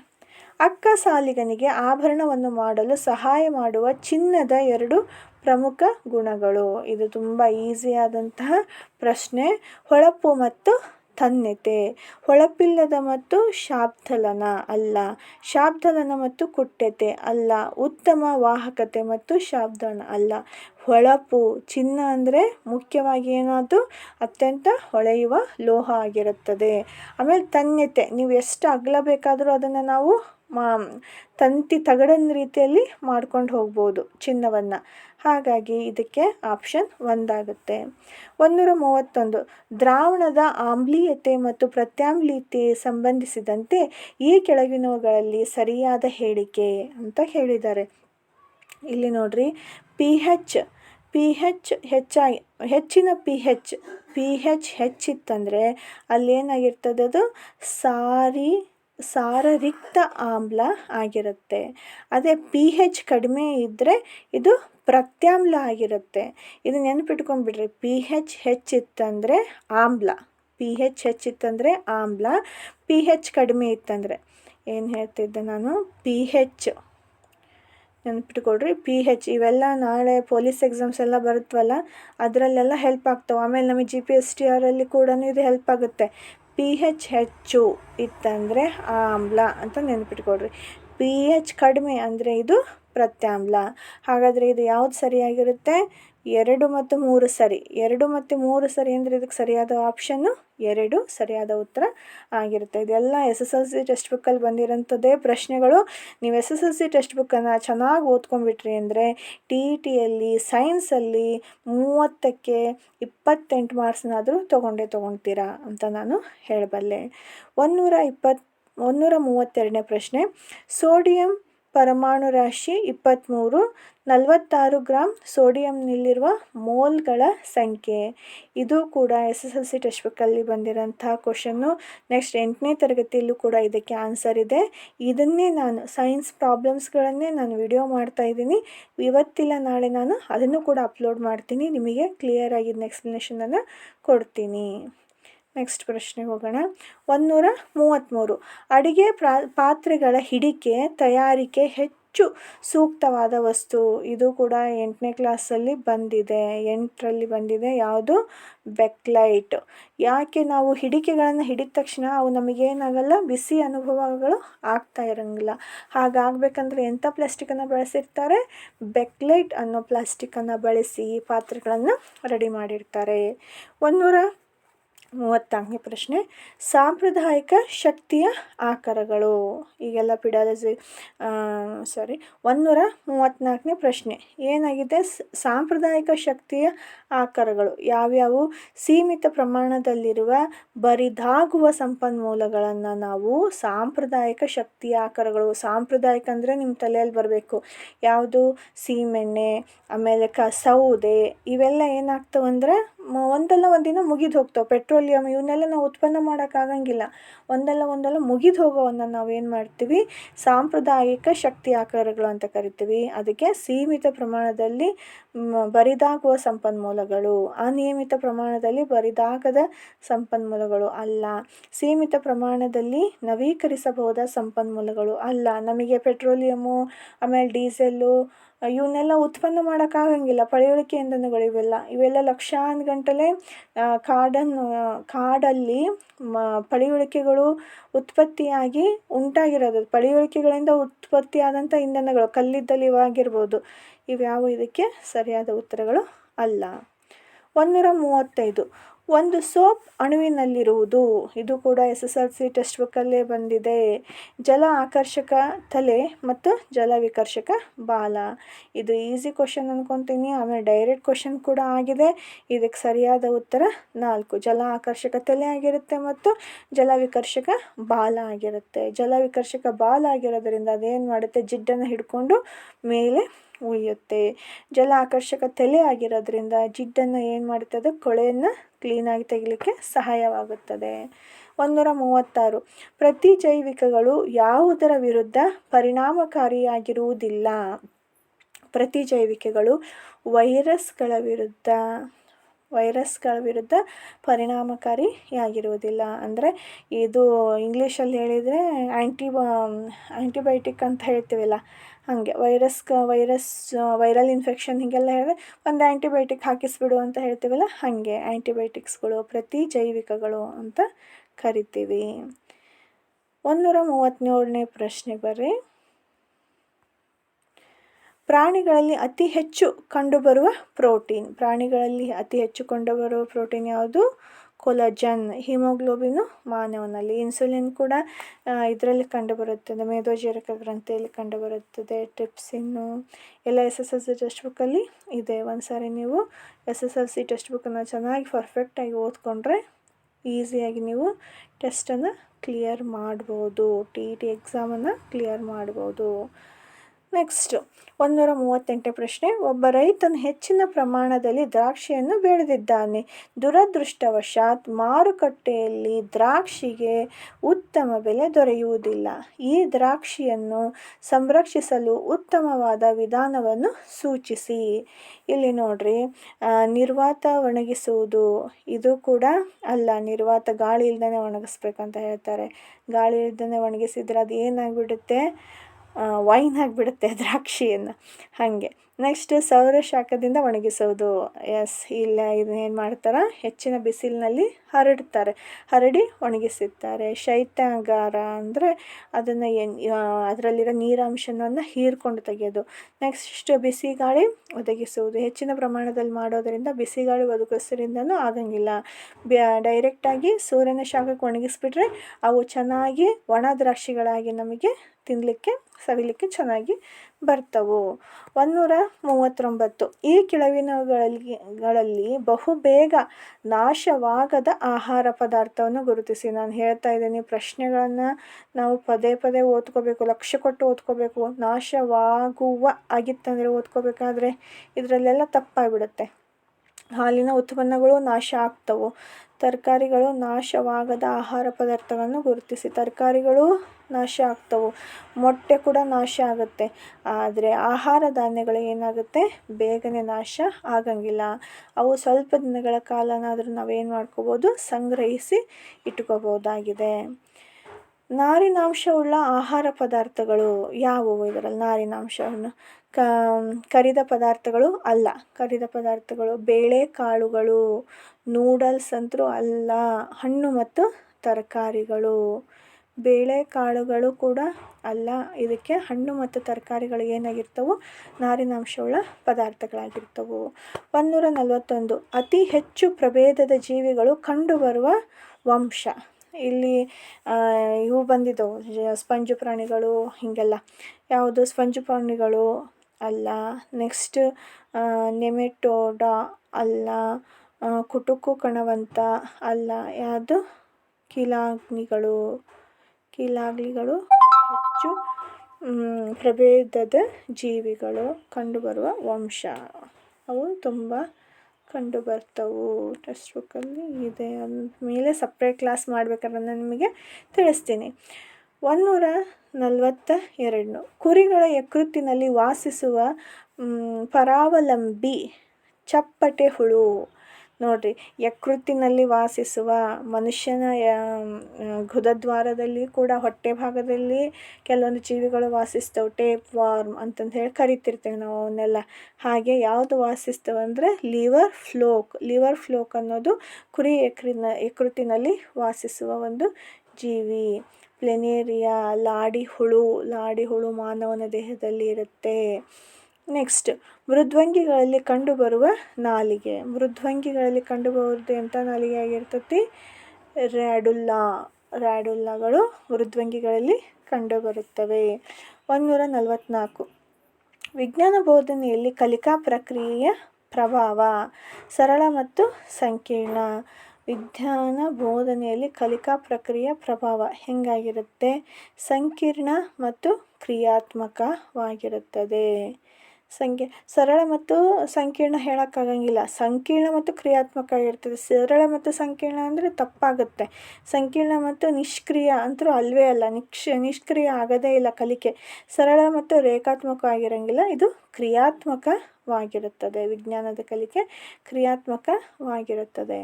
ಅಕ್ಕ ಸಾಲಿಗನಿಗೆ ಆಭರಣವನ್ನು ಮಾಡಲು ಸಹಾಯ ಮಾಡುವ ಚಿನ್ನದ ಎರಡು ಪ್ರಮುಖ ಗುಣಗಳು. ಇದು ತುಂಬ ಆದಂತಹ ಪ್ರಶ್ನೆ. ಹೊಳಪು ಮತ್ತು ತನ್ಯತೆ ಹೊಳಪಿಲ್ಲದ ಮತ್ತು ಶಾಬ್ದಲನ ಅಲ್ಲ. ಶಾಬ್ದಲನ ಮತ್ತು ಕುಟ್ಟೆತೆ ಅಲ್ಲ. ಉತ್ತಮ ವಾಹಕತೆ ಮತ್ತು ಶಾಬ್ದನ ಅಲ್ಲ. ಹೊಳಪು, ಚಿನ್ನ ಅಂದರೆ ಮುಖ್ಯವಾಗಿ ಏನಾದರೂ ಅತ್ಯಂತ ಹೊಳೆಯುವ ಲೋಹ ಆಗಿರುತ್ತದೆ. ಆಮೇಲೆ ತನ್ಯತೆ ನೀವು ಎಷ್ಟು ಅಗಲಬೇಕಾದರೂ ಅದನ್ನು ನಾವು ಮಾ, ತಂತಿ ತಗಡನ ರೀತಿಯಲ್ಲಿ ಮಾಡ್ಕೊಂಡು ಹೋಗ್ಬೋದು ಚಿನ್ನವನ್ನು. ಹಾಗಾಗಿ ಇದಕ್ಕೆ ಆಪ್ಷನ್ ಒಂದಾಗುತ್ತೆ. ಒಂದೂರ ಮೂವತ್ತೊಂದು. ದ್ರಾವಣದ ಆಮ್ಲೀಯತೆ ಮತ್ತು ಪ್ರತ್ಯಾಮ್ಲೀಯತೆ ಸಂಬಂಧಿಸಿದಂತೆ ಈ ಕೆಳಗಿನವುಗಳಲ್ಲಿ ಸರಿಯಾದ ಹೇಳಿಕೆ ಅಂತ ಹೇಳಿದ್ದಾರೆ. ಇಲ್ಲಿ ನೋಡ್ರಿ. ಪಿ ಹೆಚ್ ಪಿ ಹೆಚ್ ಹೆಚ್ಚಾಗಿ, ಹೆಚ್ಚಿನ ಪಿ ಹೆಚ್ ಪಿ ಹೆಚ್ ಹೆಚ್ಚಿತ್ತಂದರೆ ಅಲ್ಲೇನಾಗಿರ್ತದೆ ಅದು ಸಾರಿ ಸಾರರಿಕ್ತ ಆಮ್ಲ ಆಗಿರುತ್ತೆ. ಅದೇ ಪಿ ಹೆಚ್ ಕಡಿಮೆ ಇದ್ದರೆ ಇದು ಪ್ರತ್ಯಾಮ್ಲ ಆಗಿರುತ್ತೆ. ಇದು ನೆನಪಿಟ್ಕೊಂಡ್ಬಿಡ್ರಿ ಪಿ ಹೆಚ್ ಹೆಚ್ಚಿತ್ತಂದರೆ ಆಮ್ಲ. ಪಿ ಹೆಚ್ ಹೆಚ್ಚಿತ್ತಂದರೆ ಆಮ್ಲ. ಪಿ ಹೆಚ್ ಕಡಿಮೆ ಇತ್ತಂದರೆ ಏನು ಹೇಳ್ತಿದ್ದೆ ನಾನು? ಪಿ ಹೆಚ್ ನೆನ್ಪಿಟ್ಕೊಳ್ರಿ ಪಿ ಹೆಚ್ ಇವೆಲ್ಲ ನಾಳೆ ಪೊಲೀಸ್ ಎಕ್ಸಾಮ್ಸ್ ಎಲ್ಲ ಬರುತ್ತವಲ್ಲ ಅದರಲ್ಲೆಲ್ಲ ಹೆಲ್ಪ್ ಆಗ್ತಾವೆ. ಆಮೇಲೆ ನಮಗೆ ಜಿ ಪಿ ಎಸ್ ಟಿ ಆರಲ್ಲಿ ಕೂಡ ಇದು ಹೆಲ್ಪ್ ಆಗುತ್ತೆ. ಪಿ ಹೆಚ್ ಹೆಚ್ಚು ಇತ್ತಂದರೆ ಆಮ್ಲ ಅಂತ ನೆನ್ಪಿಟ್ಕೊಳ್ರಿ. ಪಿ ಹೆಚ್ ಕಡಿಮೆ ಅಂದರೆ ಇದು ಪ್ರತ್ಯಾಮ್ಲ. ಹಾಗಾದರೆ ಇದು ಯಾವ್ದು ಸರಿಯಾಗಿರುತ್ತೆ? ಎರಡು ಮತ್ತು ಮೂರು ಸರಿ. ಎರಡು ಮತ್ತು ಮೂರು ಸರಿ ಅಂದರೆ ಇದಕ್ಕೆ ಸರಿಯಾದ ಆಪ್ಷನ್ನು ಎರಡು ಸರಿಯಾದ ಉತ್ತರ ಆಗಿರುತ್ತೆ. ಇದೆಲ್ಲ S S L C text ಬುಕ್ಕಲ್ಲಿ ಬಂದಿರೋಂಥದ್ದೇ ಪ್ರಶ್ನೆಗಳು. ನೀವು S S L C text ಬುಕ್ಕನ್ನು ಚೆನ್ನಾಗಿ ಓದ್ಕೊಂಡ್ಬಿಟ್ರಿ ಅಂದರೆ ಟಿ ಇ ಟಿಯಲ್ಲಿ ಸೈನ್ಸಲ್ಲಿ ಮೂವತ್ತಕ್ಕೆ ಇಪ್ಪತ್ತೆಂಟು ಮಾರ್ಕ್ಸ್ನಾದರೂ ತೊಗೊಂಡೇ ತೊಗೊಳ್ತೀರಾ ಅಂತ ನಾನು ಹೇಳಬಲ್ಲೆ. ಒಂದೂರ ಇಪ್ಪತ್ತು, ಒಂದೂರ ಮೂವತ್ತೆರಡನೇ ಪ್ರಶ್ನೆ. ಸೋಡಿಯಂ ಪರಮಾಣು ರಾಶಿ ಇಪ್ಪತ್ತ್ಮೂರು ನಲವತ್ತಾರು ಗ್ರಾಮ್ ಸೋಡಿಯಂನಲ್ಲಿರುವ ಮೋಲ್ಗಳ ಸಂಖ್ಯೆ. ಇದು ಕೂಡ S S L C text ಬುಕ್ಕಲ್ಲಿ ಬಂದಿರೋಂಥ ಕ್ವಶನ್ನು ನೆಕ್ಸ್ಟ್ ಎಂಟನೇ ತರಗತಿಯಲ್ಲೂ ಕೂಡ ಇದಕ್ಕೆ ಆನ್ಸರ್ ಇದೆ. ಇದನ್ನೇ ನಾನು ಸೈನ್ಸ್ ಪ್ರಾಬ್ಲಮ್ಸ್ಗಳನ್ನೇ ನಾನು ವಿಡಿಯೋ ಮಾಡ್ತಾ ಇದ್ದೀನಿ. ಇವತ್ತಿಲ್ಲ, ನಾಳೆ ನಾನು ಅದನ್ನು ಕೂಡ ಅಪ್ಲೋಡ್ ಮಾಡ್ತೀನಿ. ನಿಮಗೆ ಕ್ಲಿಯರ್ ಆಗಿದ್ದ ಎಕ್ಸ್ಪ್ಲನೇಷನನ್ನು ಕೊಡ್ತೀನಿ. ನೆಕ್ಸ್ಟ್ ಪ್ರಶ್ನೆಗೆ ಹೋಗೋಣ. ಒಂದೂರ ಮೂವತ್ತ್ಮೂರು ಅಡುಗೆ ಪ್ರಾ, ಪಾತ್ರೆಗಳ ಹಿಡಿಕೆ, ತಯಾರಿಕೆ ಹೆಚ್ಚು ಸೂಕ್ತವಾದ ವಸ್ತು. ಇದು ಕೂಡ ಎಂಟನೇ ಕ್ಲಾಸಲ್ಲಿ ಬಂದಿದೆ. ಎಂಟರಲ್ಲಿ ಬಂದಿದೆ ಯಾವುದು? ಬೆಕ್ಲೈಟ್ ಯಾಕೆ ನಾವು ಹಿಡಿಕೆಗಳನ್ನು ಹಿಡಿದ ತಕ್ಷಣ ಅವು ನಮಗೇನಾಗಲ್ಲ? ಬಿಸಿ ಅನುಭವಗಳು ಆಗ್ತಾ ಇರೋಂಗಿಲ್ಲ. ಹಾಗಾಗಬೇಕಂದ್ರೆ ಎಂಥ ಪ್ಲಾಸ್ಟಿಕನ್ನು ಬಳಸಿರ್ತಾರೆ? ಬೆಕ್ಲೈಟ್ ಅನ್ನೋ ಪ್ಲಾಸ್ಟಿಕನ್ನು ಬಳಸಿ ಪಾತ್ರೆಗಳನ್ನು ರೆಡಿ ಮಾಡಿರ್ತಾರೆ. ಒಂದೂರ ಮೂವತ್ತ್ನಾಲ್ಕನೇ ಪ್ರಶ್ನೆ, ಸಾಂಪ್ರದಾಯಿಕ ಶಕ್ತಿಯ ಆಕಾರಗಳು. ಈಗೆಲ್ಲ ಪಿಡಾಲಜಿ ಸಾರಿ ಒಂದೂರ ಮೂವತ್ತ್ನಾಲ್ಕನೇ ಪ್ರಶ್ನೆ. ಏನಾಗಿದೆ? ಸಾಂಪ್ರದಾಯಿಕ ಶಕ್ತಿಯ ಆಕಾರಗಳು ಯಾವ್ಯಾವು? ಸೀಮಿತ ಪ್ರಮಾಣದಲ್ಲಿರುವ ಬರಿದಾಗುವ ಸಂಪನ್ಮೂಲಗಳನ್ನು ನಾವು ಸಾಂಪ್ರದಾಯಿಕ ಶಕ್ತಿಯ ಆಕಾರಗಳು, ಸಾಂಪ್ರದಾಯಿಕ ಅಂದರೆ ನಿಮ್ಮ ತಲೆಯಲ್ಲಿ ಬರಬೇಕು. ಯಾವುದು? ಸೀಮೆಣ್ಣೆ, ಆಮೇಲೆ ಕ ಸೌದೆ ಇವೆಲ್ಲ ಏನಾಗ್ತವೆ ಅಂದರೆ ಒಂದಲ್ಲ ಒಂದಿನ ಮುಗಿದು ಹೋಗ್ತಾವೆ ಪೆಟ್ರೋಲಿಯಂ ಇವನ್ನೆಲ್ಲ ನಾವು ಉತ್ಪನ್ನ ಮಾಡೋಕ್ಕಾಗಂಗಿಲ್ಲ ಒಂದಲ್ಲ ಒಂದಲ್ಲ ಮುಗಿದು ಹೋಗೋವನ್ನು ನಾವು ಏನು ಮಾಡ್ತೀವಿ? ಸಾಂಪ್ರದಾಯಿಕ ಶಕ್ತಿ ಆಕಾರಗಳು ಅಂತ ಕರಿತೀವಿ. ಅದಕ್ಕೆ ಸೀಮಿತ ಪ್ರಮಾಣದಲ್ಲಿ ಬರಿದಾಗುವ ಸಂಪನ್ಮೂಲಗಳು. ಅನಿಯಮಿತ ಪ್ರಮಾಣದಲ್ಲಿ ಬರಿದಾಗದ ಸಂಪನ್ಮೂಲಗಳು ಅಲ್ಲ. ಸೀಮಿತ ಪ್ರಮಾಣದಲ್ಲಿ ನವೀಕರಿಸಬಹುದ ಸಂಪನ್ಮೂಲಗಳು ಅಲ್ಲ. ನಮಗೆ ಪೆಟ್ರೋಲಿಯಮು, ಆಮೇಲೆ ಡೀಸೆಲ್ಲು ಇವನ್ನೆಲ್ಲ ಉತ್ಪನ್ನ ಮಾಡೋಕ್ಕಾಗಂಗಿಲ್ಲ. ಪಳೆಯುಳಿಕೆ ಇಂಧನಗಳು ಇವೆಲ್ಲ ಇವೆಲ್ಲ ಗಂಟಲೆ ಕಾಡನ್ನು ಕಾಡಲ್ಲಿ, ಮ, ಪಳೆಯುಳಿಕೆಗಳು ಉತ್ಪತ್ತಿಯಾಗಿ ಉಂಟಾಗಿರೋದು. ಪಳೆಯುಳಿಕೆಗಳಿಂದ ಉತ್ಪತ್ತಿಯಾದಂಥ ಇಂಧನಗಳು, ಕಲ್ಲಿದ್ದಲು ಇವಾಗಿರ್ಬೋದು. ಇವ್ಯಾವು ಇದಕ್ಕೆ ಸರಿಯಾದ ಉತ್ತರಗಳು? ಅಲ್ಲ. ಒಂದೂರ ಮೂವತ್ತೈದು. ಒಂದು ಸೋಪ್ ಅಣುವಿನಲ್ಲಿರುವುದು. ಇದು ಕೂಡ S S L C text ಬುಕ್ಕಲ್ಲೇ ಬಂದಿದೆ. ಜಲ ಆಕರ್ಷಕ ತಲೆ ಮತ್ತು ಜಲ ವಿಕರ್ಷಕ ಬಾಲ. ಇದು ಈಸಿ ಕ್ವಶನ್ ಅಂದ್ಕೊತೀನಿ ಆಮೇಲೆ ಡೈರೆಕ್ಟ್ ಕ್ವಶನ್ ಕೂಡ ಆಗಿದೆ. ಇದಕ್ಕೆ ಸರಿಯಾದ ಉತ್ತರ ನಾಲ್ಕು. ಜಲ ಆಕರ್ಷಕ ತಲೆ ಆಗಿರುತ್ತೆ ಮತ್ತು ಜಲ ವಿಕರ್ಷಕ ಬಾಲ ಆಗಿರುತ್ತೆ. ಜಲ ವಿಕರ್ಷಕ ಬಾಲ ಆಗಿರೋದ್ರಿಂದ ಅದೇನು ಮಾಡುತ್ತೆ? ಜಿಡ್ಡನ್ನು ಹಿಡ್ಕೊಂಡು ಮೇಲೆ ಉಳಿಯುತ್ತೆ ಜಲ ಆಕರ್ಷಕ ತಲೆ ಆಗಿರೋದ್ರಿಂದ ಜಿಡ್ಡನ್ನು ಏನು ಮಾಡುತ್ತದೆ ಕೊಳೆಯನ್ನು ಕ್ಲೀನಾಗಿ ತೆಗಿಲಿಕ್ಕೆ ಸಹಾಯವಾಗುತ್ತದೆ. ಒಂದೂರ ಮೂವತ್ತಾರು ಪ್ರತಿ ಜೈವಿಕಗಳು ಯಾವುದರ ವಿರುದ್ಧ ಪರಿಣಾಮಕಾರಿಯಾಗಿರುವುದಿಲ್ಲ. ಪ್ರತಿ ಜೈವಿಕಗಳು ವೈರಸ್ಗಳ ವಿರುದ್ಧ. ವೈರಸ್ಗಳ ವಿರುದ್ಧ ಪರಿಣಾಮಕಾರಿಯಾಗಿರುವುದಿಲ್ಲ. ಅಂದರೆ ಇದು ಇಂಗ್ಲೀಷಲ್ಲಿ ಹೇಳಿದರೆ ಆ್ಯಂಟಿ ಆ್ಯಂಟಿಬಯೋಟಿಕ್ ಅಂತ ಹೇಳ್ತೀವಲ್ಲ, ಹಾಗೆ ವೈರಸ್ಗೆ, ವೈರಸ್ ವೈರಲ್ ಇನ್ಫೆಕ್ಷನ್ ಹೀಗೆಲ್ಲ ಹೇಳಿದ್ರೆ ಒಂದು ಆ್ಯಂಟಿಬಯೋಟಿಕ್ ಹಾಕಿಸ್ಬಿಡು ಅಂತ ಹೇಳ್ತೀವಲ್ಲ, ಹಾಗೆ ಆ್ಯಂಟಿಬಯೋಟಿಕ್ಸ್ಗಳು ಪ್ರತಿ ಜೈವಿಕಗಳು ಅಂತ ಕರಿತೀವಿ. ಒಂದೂರ ಮೂವತ್ತೇಳನೇ ಪ್ರಶ್ನೆ ಬರ್ರಿ. ಪ್ರಾಣಿಗಳಲ್ಲಿ ಅತಿ ಹೆಚ್ಚು ಕಂಡುಬರುವ ಪ್ರೋಟೀನ್. ಪ್ರಾಣಿಗಳಲ್ಲಿ ಅತಿ ಹೆಚ್ಚು ಕಂಡುಬರುವ ಪ್ರೋಟೀನ್ ಯಾವುದು? ಕೊಲಜನ್, ಹಿಮೋಗ್ಲೋಬಿನು, ಮಾನವನಲ್ಲಿ. ಇನ್ಸುಲಿನ್ ಕೂಡ ಇದರಲ್ಲಿ ಕಂಡುಬರುತ್ತದೆ. ಮೇಧೋಜೀರಕ ಗ್ರಂಥಿಯಲ್ಲಿ ಕಂಡುಬರುತ್ತದೆ. ಟ್ರಿಪ್ಸಿನ್ನು ಎಲ್ಲ S S L C text ಬುಕ್ಕಲ್ಲಿ ಇದೆ. ಒಂದು ಸಾರಿ ನೀವು S S L C text ಬುಕ್ಕನ್ನು ಚೆನ್ನಾಗಿ ಪರ್ಫೆಕ್ಟಾಗಿ ಓದ್ಕೊಂಡ್ರೆ ಈಸಿಯಾಗಿ ನೀವು ಟೆಸ್ಟನ್ನು ಕ್ಲಿಯರ್ ಮಾಡ್ಬೋದು. ಟಿ ಇ ಟಿ ಎಕ್ಸಾಮನ್ನು ಕ್ಲಿಯರ್ ಮಾಡ್ಬೋದು. ನೆಕ್ಸ್ಟು ಒಂದೂರ ಮೂವತ್ತೆಂಟನೇ ಪ್ರಶ್ನೆ. ಒಬ್ಬ ರೈತನು ಹೆಚ್ಚಿನ ಪ್ರಮಾಣದಲ್ಲಿ ದ್ರಾಕ್ಷಿಯನ್ನು ಬೆಳೆದಿದ್ದಾನೆ. ದುರದೃಷ್ಟವಶಾತ್ ಮಾರುಕಟ್ಟೆಯಲ್ಲಿ ದ್ರಾಕ್ಷಿಗೆ ಉತ್ತಮ ಬೆಲೆ ದೊರೆಯುವುದಿಲ್ಲ. ಈ ದ್ರಾಕ್ಷಿಯನ್ನು ಸಂರಕ್ಷಿಸಲು ಉತ್ತಮವಾದ ವಿಧಾನವನ್ನು ಸೂಚಿಸಿ. ಇಲ್ಲಿ ನೋಡ್ರಿ ನಿರ್ವಾತ ಒಣಗಿಸುವುದು. ಇದು ಕೂಡ ಅಲ್ಲ, ನಿರ್ವಾತ ಗಾಳಿ ಇಲ್ದೇ ಒಣಗಿಸ್ಬೇಕಂತ ಹೇಳ್ತಾರೆ. ಗಾಳಿ ಇಲ್ದೇ ಒಣಗಿಸಿದ್ರೆ ಅದು ಏನಾಗ್ಬಿಡುತ್ತೆ? ವೈನ್ ಆಗಿಬಿಡುತ್ತೆ ದ್ರಾಕ್ಷಿಯನ್ನು. ಹಾಗೆ. ನೆಕ್ಸ್ಟ್ ಸೌರ ಶಾಖದಿಂದ ಒಣಗಿಸೋದು. ಎಸ್ ಇಲ್ಲ ಇದನ್ನೇನು ಮಾಡ್ತಾರೆ? ಹೆಚ್ಚಿನ ಬಿಸಿಲಿನಲ್ಲಿ ಹರಡ್ತಾರೆ. ಹರಡಿ ಒಣಗಿಸುತ್ತಾರೆ ಶೈತ್ಯಾಗಾರ ಅಂದರೆ ಅದನ್ನು ಎನ್ ಅದರಲ್ಲಿರೋ ನೀರಾಂಶವನ್ನು ಹೀರ್ಕೊಂಡು ತೆಗೆಯೋದು. ನೆಕ್ಸ್ಟ್ ಬಿಸಿ ಗಾಳಿ ಒದಗಿಸುವುದು. ಹೆಚ್ಚಿನ ಪ್ರಮಾಣದಲ್ಲಿ ಮಾಡೋದರಿಂದ ಬಿಸಿ ಗಾಳಿ ಒದಗಿಸೋದ್ರಿಂದನೂ ಆಗಂಗಿಲ್ಲ. ಡೈರೆಕ್ಟಾಗಿ ಸೂರ್ಯನ ಶಾಖಕ್ಕೆ ಒಣಗಿಸ್ಬಿಟ್ರೆ ಅವು ಚೆನ್ನಾಗಿ ಒಣ ದ್ರಾಕ್ಷಿಗಳಾಗಿ ನಮಗೆ ತಿನ್ನಲಿಕ್ಕೆ ಸವಿಲಿಕ್ಕೆ ಚೆನ್ನಾಗಿ ಬರ್ತವು. ಒಂದೂರ ಮೂವತ್ತೊಂಬತ್ತು ಈ ಕೆಳವಿನಗಳಲ್ಲಿ ಬಹು ಬಹುಬೇಗ ನಾಶವಾಗದ ಆಹಾರ ಪದಾರ್ಥವನ್ನು ಗುರುತಿಸಿ. ನಾನು ಹೇಳ್ತಾ ಇದ್ದೀನಿ, ಪ್ರಶ್ನೆಗಳನ್ನು ನಾವು ಪದೇ ಪದೇ ಓದ್ಕೋಬೇಕು, ಲಕ್ಷ್ಯ ಕೊಟ್ಟು ಓದ್ಕೋಬೇಕು. ನಾಶವಾಗುವ ಆಗಿತ್ತಂದರೆ ಓದ್ಕೋಬೇಕಾದ್ರೆ ಇದರಲ್ಲೆಲ್ಲ ತಪ್ಪಾಗಿಬಿಡುತ್ತೆ. ಹಾಲಿನ ಉತ್ಪನ್ನಗಳು ನಾಶ ಆಗ್ತವೆ. ತರಕಾರಿಗಳು ನಾಶವಾಗದ ಆಹಾರ ಪದಾರ್ಥಗಳನ್ನು ಗುರುತಿಸಿ. ತರಕಾರಿಗಳು ನಾಶ ಆಗ್ತವೆ. ಮೊಟ್ಟೆ ಕೂಡ ನಾಶ ಆಗುತ್ತೆ. ಆದರೆ ಆಹಾರ ಧಾನ್ಯಗಳು ಏನಾಗುತ್ತೆ? ಬೇಗನೆ ನಾಶ ಆಗಂಗಿಲ್ಲ. ಅವು ಸ್ವಲ್ಪ ದಿನಗಳ ಕಾಲನಾದರೂ ನಾವೇನು ಮಾಡ್ಕೋಬೋದು? ಸಂಗ್ರಹಿಸಿ ಇಟ್ಕೋಬೋದಾಗಿದೆ. ನಾರಿನಾಂಶವುಳ್ಳ ಆಹಾರ ಪದಾರ್ಥಗಳು ಯಾವುವು ಇದರಲ್ಲಿ? ನಾರಿನಾಂಶವನ್ನು ಕರಿದ ಪದಾರ್ಥಗಳು ಅಲ್ಲ. ಕರಿದ ಪದಾರ್ಥಗಳು ಬೇಳೆಕಾಳುಗಳು ನೂಡಲ್ಸ್ ಅಂತೂ ಅಲ್ಲ. ಹಣ್ಣು ಮತ್ತು ತರಕಾರಿಗಳು. ಬೇಳೆಕಾಳುಗಳು ಕೂಡ ಅಲ್ಲ. ಇದಕ್ಕೆ ಹಣ್ಣು ಮತ್ತು ತರಕಾರಿಗಳು ಏನಾಗಿರ್ತವು? ನಾರಿನಾಂಶವುಳ್ಳ ಪದಾರ್ಥಗಳಾಗಿರ್ತವೆ. ಒಂದೂರ ನಲವತ್ತೊಂದು. ಅತಿ ಹೆಚ್ಚು ಪ್ರಭೇದದ ಜೀವಿಗಳು ಕಂಡುಬರುವ ವಂಶ. ಇಲ್ಲಿ ಇವು ಬಂದಿದ್ದವು. ಸ್ಪಂಜು ಪ್ರಾಣಿಗಳು ಹೀಗೆಲ್ಲ. ಯಾವುದು? ಸ್ಪಂಜು ಪ್ರಾಣಿಗಳು ಅಲ್ಲ. ನೆಕ್ಸ್ಟ್ ನೆಮೆಟೋಡ ಅಲ್ಲ. ಕುಟುಕು ಕಣವಂತ ಅಲ್ಲ. ಯಾವುದು? ಕೀಲಾಗ್ನಿಗಳು. ಕೀಲಾಗ್ನಿಗಳು ಹೆಚ್ಚು ಪ್ರಭೇದದ ಜೀವಿಗಳು ಕಂಡುಬರುವ ವಂಶ. ಅವು ತುಂಬ ಕಂಡು ಬರ್ತವು ಟೆಕ್ಸ್ಟ್ ಬುಕ್ಕಲ್ಲಿ ಇದೆ ಮೇಲೆ ಸಪ್ರೇಟ್ ಕ್ಲಾಸ್ ಮಾಡ್ಬೇಕಾದ್ರೆ ನಿಮಗೆ ತಿಳಿಸ್ತೀನಿ. ಒಂದುನೂರ ನಲವತ್ತ ಎರಡು ಕುರಿಗಳ ಯಕೃತ್ತಿನಲ್ಲಿ ವಾಸಿಸುವ ಪರಾವಲಂಬಿ, ಚಪ್ಪಟೆ ಹುಳು. ನೋಡಿರಿ, ಯಕೃತ್ತಿನಲ್ಲಿ ವಾಸಿಸುವ ಮನುಷ್ಯನ ಗುದದ್ವಾರದಲ್ಲಿ ಕೂಡ, ಹೊಟ್ಟೆ ಭಾಗದಲ್ಲಿ ಕೆಲವೊಂದು ಜೀವಿಗಳು ವಾಸಿಸ್ತವೆ, ಟೇಪ್, ವಾರ್ಮ್ ಅಂತಂದು ಹೇಳಿ ಕರಿತಿರ್ತೇವೆ ನಾವು ಅವನ್ನೆಲ್ಲ. ಹಾಗೆ ಯಾವುದು ವಾಸಿಸ್ತವೆ ಅಂದರೆ, ಲಿವರ್ ಫ್ಲೋಕ್ ಲಿವರ್ ಫ್ಲೋಕ್ ಅನ್ನೋದು ಕುರಿ ಯಕೃನ ಯಕೃತ್ತಿನಲ್ಲಿ ವಾಸಿಸುವ ಒಂದು ಜೀವಿ. ಪ್ಲೆನೇರಿಯಾ, ಲಾಡಿ ಹುಳು ಲಾಡಿ ಹುಳು ಮಾನವನ ದೇಹದಲ್ಲಿ ಇರುತ್ತೆ. ನೆಕ್ಸ್ಟ್ ಮೃದ್ವಂಗಿಗಳಲ್ಲಿ ಕಂಡುಬರುವ ನಾಲಿಗೆ. ಮೃದ್ವಂಗಿಗಳಲ್ಲಿ ಕಂಡುಬರುವುದು ಎಂಥ ನಾಲಿಗೆ ಆಗಿರ್ತತಿ? ರ್ಯಾಡುಲ್ಲಾ ರ್ಯಾಡುಲ್ಲಾಗಳು ಮೃದ್ವಂಗಿಗಳಲ್ಲಿ ಕಂಡುಬರುತ್ತವೆ. ಒಂದುನೂರ ನಲವತ್ತ್ನಾಲ್ಕು ವಿಜ್ಞಾನ ಬೋಧನೆಯಲ್ಲಿ ಕಲಿಕಾ ಪ್ರಕ್ರಿಯೆಯ ಪ್ರಭಾವ, ಸರಳ ಮತ್ತು ಸಂಕೀರ್ಣ. ವಿಜ್ಞಾನ ಬೋಧನೆಯಲ್ಲಿ ಕಲಿಕಾ ಪ್ರಕ್ರಿಯೆಯ ಪ್ರಭಾವ ಹೇಗಾಗಿರುತ್ತೆ? ಸಂಕೀರ್ಣ ಮತ್ತು ಕ್ರಿಯಾತ್ಮಕವಾಗಿರುತ್ತದೆ. ಸಂಖ್ಯೆ ಸರಳ ಮತ್ತು ಸಂಕೀರ್ಣ ಹೇಳೋಕ್ಕಾಗಂಗಿಲ್ಲ. ಸಂಕೀರ್ಣ ಮತ್ತು ಕ್ರಿಯಾತ್ಮಕ ಇರ್ತದೆ ಸರಳ ಮತ್ತು ಸಂಕೀರ್ಣ ಅಂದರೆ ತಪ್ಪಾಗುತ್ತೆ. ಸಂಕೀರ್ಣ ಮತ್ತು ನಿಷ್ಕ್ರಿಯ ಅಂತೂ ಅಲ್ಲವೇ ಅಲ್ಲ. ನಿಕ್ಷ, ನಿಷ್ಕ್ರಿಯ ಆಗೋದೇ ಇಲ್ಲ ಕಲಿಕೆ. ಸರಳ ಮತ್ತು ರೇಖಾತ್ಮಕ ಆಗಿರಂಗಿಲ್ಲ ಇದು ಕ್ರಿಯಾತ್ಮಕವಾಗಿರುತ್ತದೆ. ವಿಜ್ಞಾನದ ಕಲಿಕೆ ಕ್ರಿಯಾತ್ಮಕವಾಗಿರುತ್ತದೆ.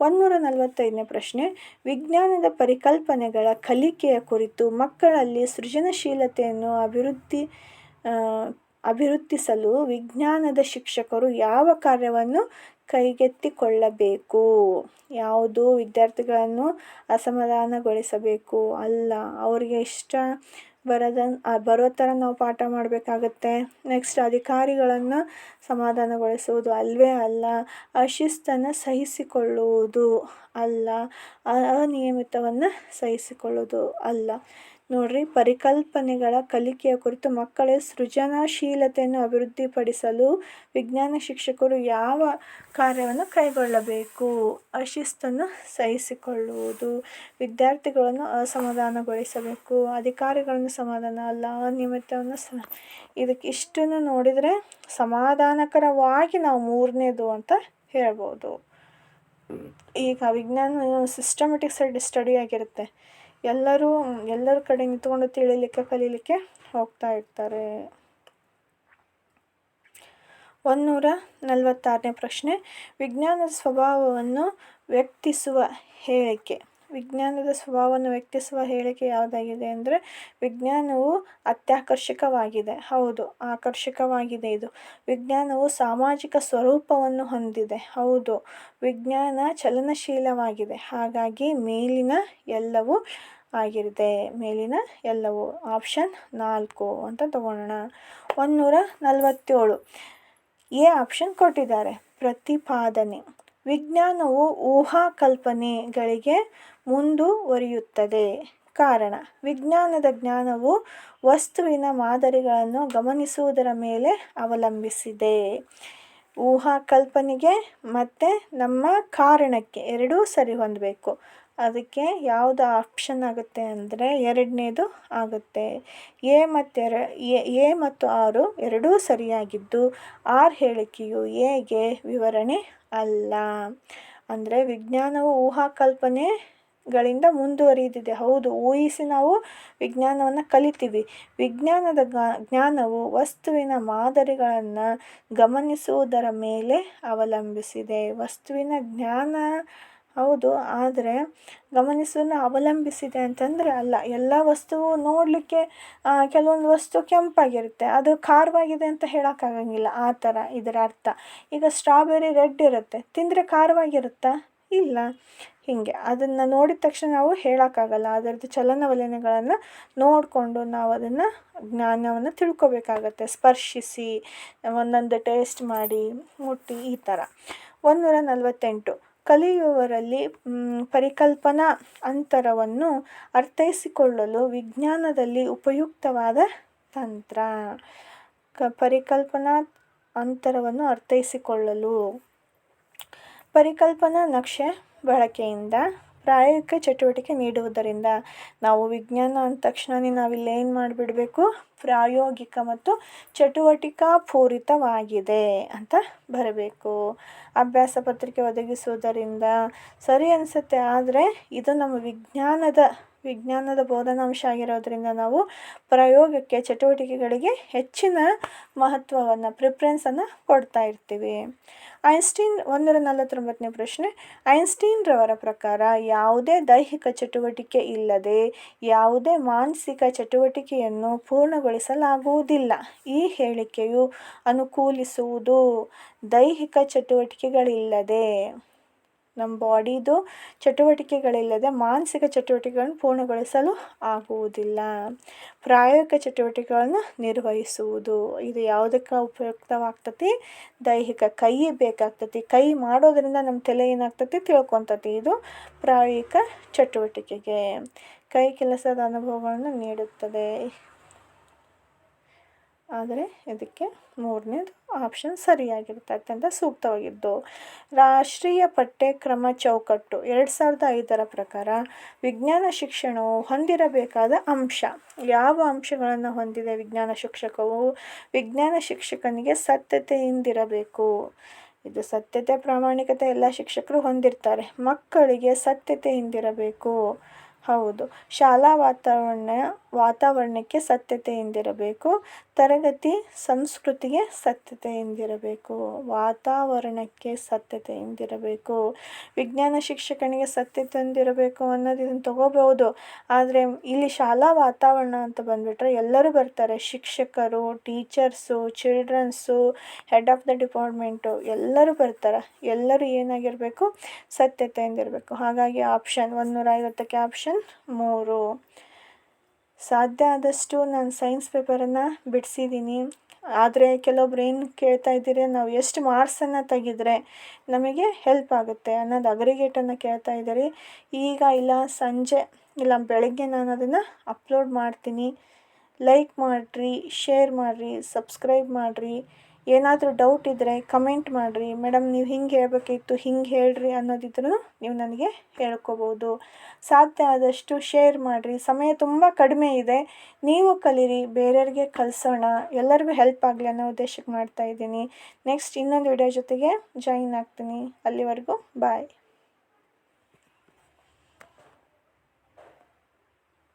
ಒಂದುನೂರ ನಲವತ್ತೈದನೇ ಪ್ರಶ್ನೆ. ವಿಜ್ಞಾನದ ಪರಿಕಲ್ಪನೆಗಳ ಕಲಿಕೆಯ ಕುರಿತು ಮಕ್ಕಳಲ್ಲಿ ಸೃಜನಶೀಲತೆಯನ್ನು ಅಭಿವೃದ್ಧಿ ಅಭಿವೃದ್ಧಿಸಲು ವಿಜ್ಞಾನದ ಶಿಕ್ಷಕರು ಯಾವ ಕಾರ್ಯವನ್ನು ಕೈಗೆತ್ತಿಕೊಳ್ಳಬೇಕು? ಯಾವುದು ವಿದ್ಯಾರ್ಥಿಗಳನ್ನು ಅಸಮಾಧಾನಗೊಳಿಸಬೇಕು? ಅಲ್ಲ, ಅವರಿಗೆ ಇಷ್ಟ ಬರದ ಬರೋ ಥರ ನಾವು ಪಾಠ ಮಾಡಬೇಕಾಗತ್ತೆ. ನೆಕ್ಸ್ಟ್ ಅಧಿಕಾರಿಗಳನ್ನು ಸಮಾಧಾನಗೊಳಿಸುವುದು ಅಲ್ಲವೇ ಅಲ್ಲ, ಅಶಿಸ್ತನ್ನು ಸಹಿಸಿಕೊಳ್ಳುವುದು ಅಲ್ಲ, ಅನಿಯಮಿತವನ್ನು ಸಹಿಸಿಕೊಳ್ಳುವುದು ಅಲ್ಲ. ನೋಡಿರಿ, ಪರಿಕಲ್ಪನೆಗಳ ಕಲಿಕೆಯ ಕುರಿತು ಮಕ್ಕಳ ಸೃಜನಶೀಲತೆಯನ್ನು ಅಭಿವೃದ್ಧಿಪಡಿಸಲು ವಿಜ್ಞಾನ ಶಿಕ್ಷಕರು ಯಾವ ಕಾರ್ಯವನ್ನು ಕೈಗೊಳ್ಳಬೇಕು, ಅಶಿಸ್ತನ್ನು ಸಹಿಸಿಕೊಳ್ಳುವುದು, ವಿದ್ಯಾರ್ಥಿಗಳನ್ನು ಅಸಮಾಧಾನಗೊಳಿಸಬೇಕು, ಅಧಿಕಾರಿಗಳನ್ನು ಸಮಾಧಾನ ಅಲ್ಲ, ಅನಿಯಮಿತವನ್ನು ಸ, ಇದಕ್ಕೆ ಇಷ್ಟನ್ನು ನೋಡಿದರೆ ಸಮಾಧಾನಕರವಾಗಿ ನಾವು ಮೂರನೇದು ಅಂತ ಹೇಳ್ಬೋದು. ಈಗ ವಿಜ್ಞಾನ ಸಿಸ್ಟಮೆಟಿಕ್ ಸೈಡ್ ಸ್ಟಡಿ ಆಗಿರುತ್ತೆ. ಎಲ್ಲರೂ, ಎಲ್ಲರ ಕಡೆ ನಿಂತ್ಕೊಂಡು ತಿಳಿಲಿಕ್ಕೆ, ಕಲೀಲಿಕ್ಕೆ ಹೋಗ್ತಾ ಇರ್ತಾರೆ. ಒಂದುನೂರ ನಲವತ್ತಾರನೇ ಪ್ರಶ್ನೆ. ವಿಜ್ಞಾನದ ಸ್ವಭಾವವನ್ನು ವ್ಯಕ್ತಿಸುವ ಹೇಳಿಕೆ. ವಿಜ್ಞಾನದ ಸ್ವಭಾವವನ್ನು ವ್ಯಕ್ತಿಸುವ ಹೇಳಿಕೆ ಯಾವುದಾಗಿದೆ ಅಂದರೆ, ವಿಜ್ಞಾನವು ಅತ್ಯಾಕರ್ಷಕವಾಗಿದೆ. ಹೌದು, ಆಕರ್ಷಕವಾಗಿದೆ ಇದು. ವಿಜ್ಞಾನವು ಸಾಮಾಜಿಕ ಸ್ವರೂಪವನ್ನು ಹೊಂದಿದೆ. ಹೌದು, ವಿಜ್ಞಾನ ಚಲನಶೀಲವಾಗಿದೆ. ಹಾಗಾಗಿ ಮೇಲಿನ ಎಲ್ಲವೂ ಆಗಿರುತ್ತೆ. ಮೇಲಿನ ಎಲ್ಲವೂ ಆಪ್ಷನ್ ನಾಲ್ಕು ಅಂತ ತಗೊಳ್ಳೋಣ ಒಂದುನೂರ ನಲವತ್ತೇಳು ಎ ಆಪ್ಷನ್ ಕೊಟ್ಟಿದ್ದಾರೆ. ಪ್ರತಿಪಾದನೆ. ವಿಜ್ಞಾನವು ಊಹಾ ಕಲ್ಪನೆಗಳಿಗೆ ಮುಂದುವರಿಯುತ್ತದೆ. ಕಾರಣ. ವಿಜ್ಞಾನದ ಜ್ಞಾನವು ವಸ್ತುವಿನ ಮಾದರಿಗಳನ್ನು ಗಮನಿಸುವುದರ ಮೇಲೆ ಅವಲಂಬಿಸಿದೆ. ಊಹಾ ಕಲ್ಪನೆಗೆ ಮತ್ತು ನಮ್ಮ ಕಾರಣಕ್ಕೆ ಎರಡೂ ಸರಿ ಹೊಂದಬೇಕು ಅದಕ್ಕೆ ಯಾವುದು ಆಪ್ಷನ್ ಆಗುತ್ತೆ ಅಂದರೆ ಎರಡನೇದು ಆಗುತ್ತೆ. ಎ ಮತ್ತು ಎರ, ಎ ಮತ್ತು ಆರು ಎರಡೂ ಸರಿಯಾಗಿದ್ದು ಆರ್ ಹೇಳಿಕೆಯು ಎಗೆ ವಿವರಣೆ ಅಲ್ಲ. ಅಂದರೆ ವಿಜ್ಞಾನವು ಊಹಾ ಕಲ್ಪನೆಗಳಿಂದ ಮುಂದುವರಿದಿದೆ. ಹೌದು, ಊಹಿಸಿ ನಾವು ವಿಜ್ಞಾನವನ್ನು ಕಲಿತೀವಿ. ವಿಜ್ಞಾನದ ಜ್ಞಾನವು ವಸ್ತುವಿನ ಮಾದರಿಗಳನ್ನು ಗಮನಿಸುವುದರ ಮೇಲೆ ಅವಲಂಬಿಸಿದೆ. ವಸ್ತುವಿನ ಜ್ಞಾನ ಹೌದು, ಆದರೆ ಗಮನಿಸೋದನ್ನ ಅವಲಂಬಿಸಿದೆ ಅಂತಂದರೆ ಅಲ್ಲ, ಎಲ್ಲ ವಸ್ತುವು ನೋಡಲಿಕ್ಕೆ ಕೆಲವೊಂದು ವಸ್ತು ಕೆಂಪಾಗಿರುತ್ತೆ, ಅದು ಖಾರವಾಗಿದೆ ಅಂತ ಹೇಳೋಕ್ಕಾಗಂಗಿಲ್ಲ, ಆ ಥರ ಇದರ ಅರ್ಥ. ಈಗ ಸ್ಟ್ರಾಬೆರಿ ರೆಡ್ ಇರುತ್ತೆ, ತಿಂದರೆ ಖಾರವಾಗಿರುತ್ತಾ? ಇಲ್ಲ. ಹೀಗೆ, ಅದನ್ನು ನೋಡಿದ ತಕ್ಷಣ ನಾವು ಹೇಳೋಕ್ಕಾಗಲ್ಲ, ಅದರದ್ದು ಚಲನವಲನಗಳನ್ನು ನೋಡಿಕೊಂಡು ನಾವು ಅದನ್ನು ಜ್ಞಾನವನ್ನು ತಿಳ್ಕೊಬೇಕಾಗತ್ತೆ, ಸ್ಪರ್ಶಿಸಿ, ಒಂದೊಂದು ಟೇಸ್ಟ್ ಮಾಡಿ, ಮುಟ್ಟಿ, ಈ ಥರ. ಒಂದುನೂರ ನಲವತ್ತೆಂಟು. ಕಲಿಯುವವರಲ್ಲಿ ಪರಿಕಲ್ಪನಾ ಅಂತರವನ್ನು ಅರ್ಥೈಸಿಕೊಳ್ಳಲು ವಿಜ್ಞಾನದಲ್ಲಿ ಉಪಯುಕ್ತವಾದ ತಂತ್ರ. ಕ ಪರಿಕಲ್ಪನಾ ಅಂತರವನ್ನು ಅರ್ಥೈಸಿಕೊಳ್ಳಲು. ಪರಿಕಲ್ಪನಾ ನಕ್ಷೆ ಬಳಕೆಯಿಂದ ಪ್ರಾಯೋಗಿಕ ಚಟುವಟಿಕೆ ನೀಡುವುದರಿಂದ ನಾವು ವಿಜ್ಞಾನ ಅಂದ ತಕ್ಷಣವೇ ನಾವಿಲ್ಲಿ ಏನು ಮಾಡಿಬಿಡಬೇಕು? ಪ್ರಾಯೋಗಿಕ ಮತ್ತು ಚಟುವಟಿಕಾ ಪೂರಿತವಾಗಿದೆ ಅಂತ ಬರಬೇಕು. ಅಭ್ಯಾಸ ಪತ್ರಿಕೆ ಒದಗಿಸುವುದರಿಂದ ಸರಿ ಅನಿಸುತ್ತೆ, ಆದರೆ ಇದು ನಮ್ಮ ವಿಜ್ಞಾನದ ವಿಜ್ಞಾನದ ಬೋಧನಾಂಶ ಆಗಿರೋದರಿಂದ ನಾವು ಪ್ರಯೋಗಕ್ಕೆ ಚಟುವಟಿಕೆಗಳಿಗೆ ಹೆಚ್ಚಿನ ಮಹತ್ವವನ್ನು ಪ್ರಿಫ್ರೆನ್ಸನ್ನು ಕೊಡ್ತಾ ಇರ್ತೀವಿ. ಐನ್ಸ್ಟೀನ್ ಒಂದರ ನಲವತ್ತೊಂಬತ್ತನೇ ಪ್ರಶ್ನೆ, ಐನ್ಸ್ಟೀನ್ರವರ ಪ್ರಕಾರ ಯಾವುದೇ ದೈಹಿಕ ಚಟುವಟಿಕೆ ಇಲ್ಲದೆ ಯಾವುದೇ ಮಾನಸಿಕ ಚಟುವಟಿಕೆಯನ್ನು ಪೂರ್ಣಗೊಳಿಸಲಾಗುವುದಿಲ್ಲ. ಈ ಹೇಳಿಕೆಯು ಅನುಕೂಲಿಸುವುದು ದೈಹಿಕ ಚಟುವಟಿಕೆಗಳಿಲ್ಲದೆ ನಮ್ಮ ಬಾಡಿದು ಚಟುವಟಿಕೆಗಳಿಲ್ಲದೆ ಮಾನಸಿಕ ಚಟುವಟಿಕೆಗಳನ್ನು ಪೂರ್ಣಗೊಳಿಸಲು ಆಗುವುದಿಲ್ಲ. ಪ್ರಾಯೋಗಿಕ ಚಟುವಟಿಕೆಗಳನ್ನು ನಿರ್ವಹಿಸುವುದು. ಇದು ಯಾವುದಕ್ಕೆ ಉಪಯುಕ್ತವಾಗ್ತತಿ ದೈಹಿಕ ಕೈ ಬೇಕಾಗ್ತತಿ ಕೈ ಮಾಡೋದರಿಂದ ನಮ್ಮ ತಲೆ ಏನಾಗ್ತತಿ ತಿಳ್ಕೊತತಿ ಇದು ಪ್ರಾಯೋಗಿಕ ಚಟುವಟಿಕೆಗೆ. ಕೈ ಕೆಲಸದ ಅನುಭವಗಳನ್ನು ನೀಡುತ್ತದೆ. ಆದರೆ ಇದಕ್ಕೆ ಮೂರನೇದು ಆಪ್ಷನ್ ಸರಿಯಾಗಿರುತ್ತೆ. ಅತ್ಯಂತ ಸೂಕ್ತವಾಗಿದ್ದು, ರಾಷ್ಟ್ರೀಯ ಪಠ್ಯಕ್ರಮ ಚೌಕಟ್ಟು ಎರಡು ಸಾವಿರದ ಐದರ ಪ್ರಕಾರ ವಿಜ್ಞಾನ ಶಿಕ್ಷಣವು ಹೊಂದಿರಬೇಕಾದ ಅಂಶ. ಯಾವ ಅಂಶಗಳನ್ನು ಹೊಂದಿದೆ ವಿಜ್ಞಾನ ಶಿಕ್ಷಕವು? ವಿಜ್ಞಾನ ಶಿಕ್ಷಕನಿಗೆ ಸತ್ಯತೆಯಿಂದಿರಬೇಕು. ಇದು ಸತ್ಯತೆ, ಪ್ರಾಮಾಣಿಕತೆ ಎಲ್ಲ ಶಿಕ್ಷಕರು ಹೊಂದಿರ್ತಾರೆ. ಮಕ್ಕಳಿಗೆ ಸತ್ಯತೆಯಿಂದಿರಬೇಕು. ಹೌದು. ಶಾಲಾ ವಾತಾವರಣ, ವಾತಾವರಣಕ್ಕೆ ಸತ್ಯತೆಯಿಂದಿರಬೇಕು. ತರಗತಿ ಸಂಸ್ಕೃತಿಗೆ ಸತ್ಯತೆಯಿಂದಿರಬೇಕು. ವಾತಾವರಣಕ್ಕೆ ಸತ್ಯತೆಯಿಂದಿರಬೇಕು. ವಿಜ್ಞಾನ ಶಿಕ್ಷಕನಿಗೆ ಸತ್ಯತೆಯಿಂದಿರಬೇಕು ಅನ್ನೋದು ಇದನ್ನು ತಗೋಬಹುದು. ಆದರೆ ಇಲ್ಲಿ ಶಾಲಾ ವಾತಾವರಣ ಅಂತ ಬಂದುಬಿಟ್ರೆ ಎಲ್ಲರೂ ಬರ್ತಾರೆ. ಶಿಕ್ಷಕರು, teachers, childrens, head of the department ಎಲ್ಲರೂ ಬರ್ತಾರೆ. ಎಲ್ಲರೂ ಏನಾಗಿರಬೇಕು? ಸತ್ಯತೆಯಿಂದಿರಬೇಕು. ಹಾಗಾಗಿ ಆಪ್ಷನ್ ಒಂದುನೂರ ಐವತ್ತಕ್ಕೆ ಮೂರು. ಸಾಧ್ಯ ಆದಷ್ಟು ನಾನು ಸೈನ್ಸ್ ಪೇಪರನ್ನು ಬಿಡಿಸಿದ್ದೀನಿ ಆದರೆ ಕೆಲವೊಬ್ರು ಏನು ಕೇಳ್ತಾ ಇದ್ದೀರಿ, ನಾವು ಎಷ್ಟು ಮಾರ್ಕ್ಸನ್ನು ತೆಗೆದ್ರೆ ನಮಗೆ ಹೆಲ್ಪ್ ಆಗುತ್ತೆ ಅನ್ನೋದು ಅಗ್ರಿಗೇಟನ್ನು ಕೇಳ್ತಾ ಇದ್ದೀರಿ. ಈಗ ಇಲ್ಲ, ಸಂಜೆ, ಇಲ್ಲ ಬೆಳಗ್ಗೆ ನಾನು ಅದನ್ನು ಅಪ್ಲೋಡ್ ಮಾಡ್ತೀನಿ. ಲೈಕ್ ಮಾಡಿರಿ ಶೇರ್ ಮಾಡಿರಿ ಸಬ್ಸ್ಕ್ರೈಬ್ ಮಾಡಿರಿ. ಏನಾದರೂ ಡೌಟ್ ಇದ್ದರೆ ಕಮೆಂಟ್ ಮಾಡಿರಿ. ಮೇಡಮ್ ನೀವು ಹಿಂಗೆ ಹೇಳಬೇಕಿತ್ತು, ಹಿಂಗೆ ಹೇಳ್ರಿ ಅನ್ನೋದಿದ್ರೂ ನೀವು ನನಗೆ ಹೇಳ್ಕೋಬೋದು. ಸಾಧ್ಯ ಆದಷ್ಟು ಶೇರ್ ಮಾಡಿರಿ. ಸಮಯ ತುಂಬ ಕಡಿಮೆ ಇದೆ. ನೀವು ಕಲೀರಿ, ಬೇರೆಯವ್ರಿಗೆ ಕಲಿಸೋಣ. ಎಲ್ಲರಿಗೂ ಹೆಲ್ಪ್ ಆಗಲಿ ಅನ್ನೋ ಉದ್ದೇಶಕ್ಕೆ ಮಾಡ್ತಾಯಿದ್ದೀನಿ ನೆಕ್ಸ್ಟ್ ಇನ್ನೊಂದು ವಿಡಿಯೋ ಜೊತೆಗೆ ಜಾಯಿನ್ ಆಗ್ತೀನಿ. ಅಲ್ಲಿವರೆಗೂ ಬಾಯ್